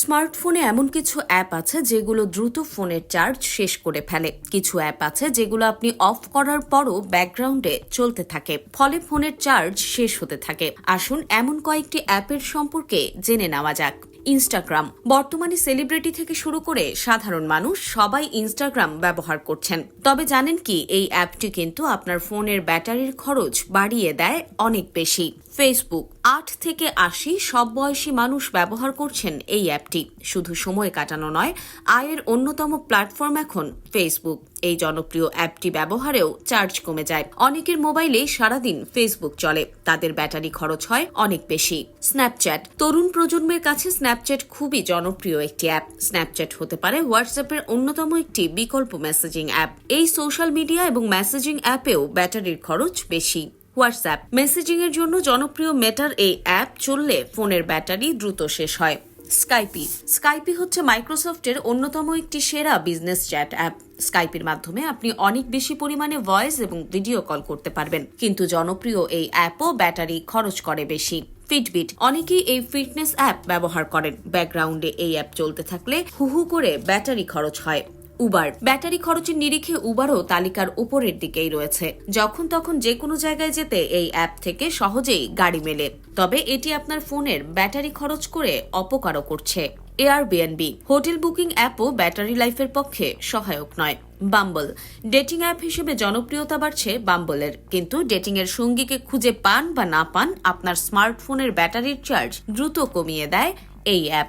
স্মার্টফোনে এমন কিছু অ্যাপ আছে যেগুলো দ্রুত ফোনের চার্জ শেষ করে ফেলে। কিছু অ্যাপ আছে যেগুলো আপনি অফ করার পরও ব্যাকগ্রাউন্ডে চলতে থাকে, ফলে ফোনের চার্জ শেষ হতে থাকে। আসুন এমন কয়েকটি অ্যাপের সম্পর্কে জেনে নেওয়া যাক। ইনস্টাগ্রাম। বর্তমানে সেলিব্রিটি থেকে শুরু করে সাধারণ মানুষ সবাই ইনস্টাগ্রাম ব্যবহার করছেন। তবে জানেন কি, এই অ্যাপটি কিন্তু আপনার ফোনের ব্যাটারির খরচ বাড়িয়ে দেয় অনেক বেশি। ফেসবুক আট থেকে আশি সব বয়সী মানুষ ব্যবহার করছেন এই অ্যাপটি। শুধু সময় কাটানো নয়, আয়ের অন্যতম প্ল্যাটফর্ম এখন ফেসবুক এই জনপ্রিয় অ্যাপটি ব্যবহারেও চার্জ কমে যায়। অনেকের মোবাইলে সারাদিন ফেসবুক চলে। তাদের ব্যাটারি খরচ হয় অনেক বেশি। স্ন্যাপচ্যাট তরুণ প্রজন্মের কাছে স্ন্যাপচ্যাট খুবই জনপ্রিয় একটি অ্যাপ স্ন্যাপচ্যাট হতে পারে হোয়াটসঅ্যাপের অন্যতম একটি বিকল্প মেসেজিং অ্যাপ এই সোশ্যাল মিডিয়া এবং মেসেজিং অ্যাপেও ব্যাটারির খরচ বেশি। হোয়াটসঅ্যাপ মেসেজিং এর জন্য জনপ্রিয় মেটার এই অ্যাপ চললে ফোনের ব্যাটারি দ্রুত শেষ হয়। স্কাইপি স্কাইপি হচ্ছে মাইক্রোসফটের অন্যতম একটি সেরা বিজনেস চ্যাট অ্যাপ স্কাইপের মাধ্যমে আপনি অনেক বেশি পরিমাণে ভয়েস এবং ভিডিও কল করতে পারবেন। কিন্তু জনপ্রিয় এই অ্যাপও ব্যাটারি খরচ করে বেশি। ফিটবিট অনেকেই এই ফিটনেস অ্যাপ ব্যবহার করেন। ব্যাকগ্রাউন্ডে এই অ্যাপ চলতে থাকলে হুহু করে ব্যাটারি খরচ হয়। উবার ব্যাটারি খরচের নিরিখে উবারও তালিকার উপরের দিকেই রয়েছে। যখন তখন যে কোনো জায়গায় যেতে এই অ্যাপ থেকে সহজেই গাড়ি মেলে। তবে এটি আপনার ফোনের ব্যাটারি খরচ করে অপকারও করছে। এয়ারবিএনবি হোটেল বুকিং অ্যাপও ব্যাটারি লাইফের পক্ষে সহায়ক নয়। বাম্বল ডেটিং অ্যাপ হিসেবে জনপ্রিয়তা বাড়ছে বাম্বলের কিন্তু ডেটিং এর সঙ্গীকে খুঁজে পান বা না পান আপনার স্মার্টফোনের ব্যাটারির চার্জ দ্রুত কমিয়ে দেয় এই অ্যাপ।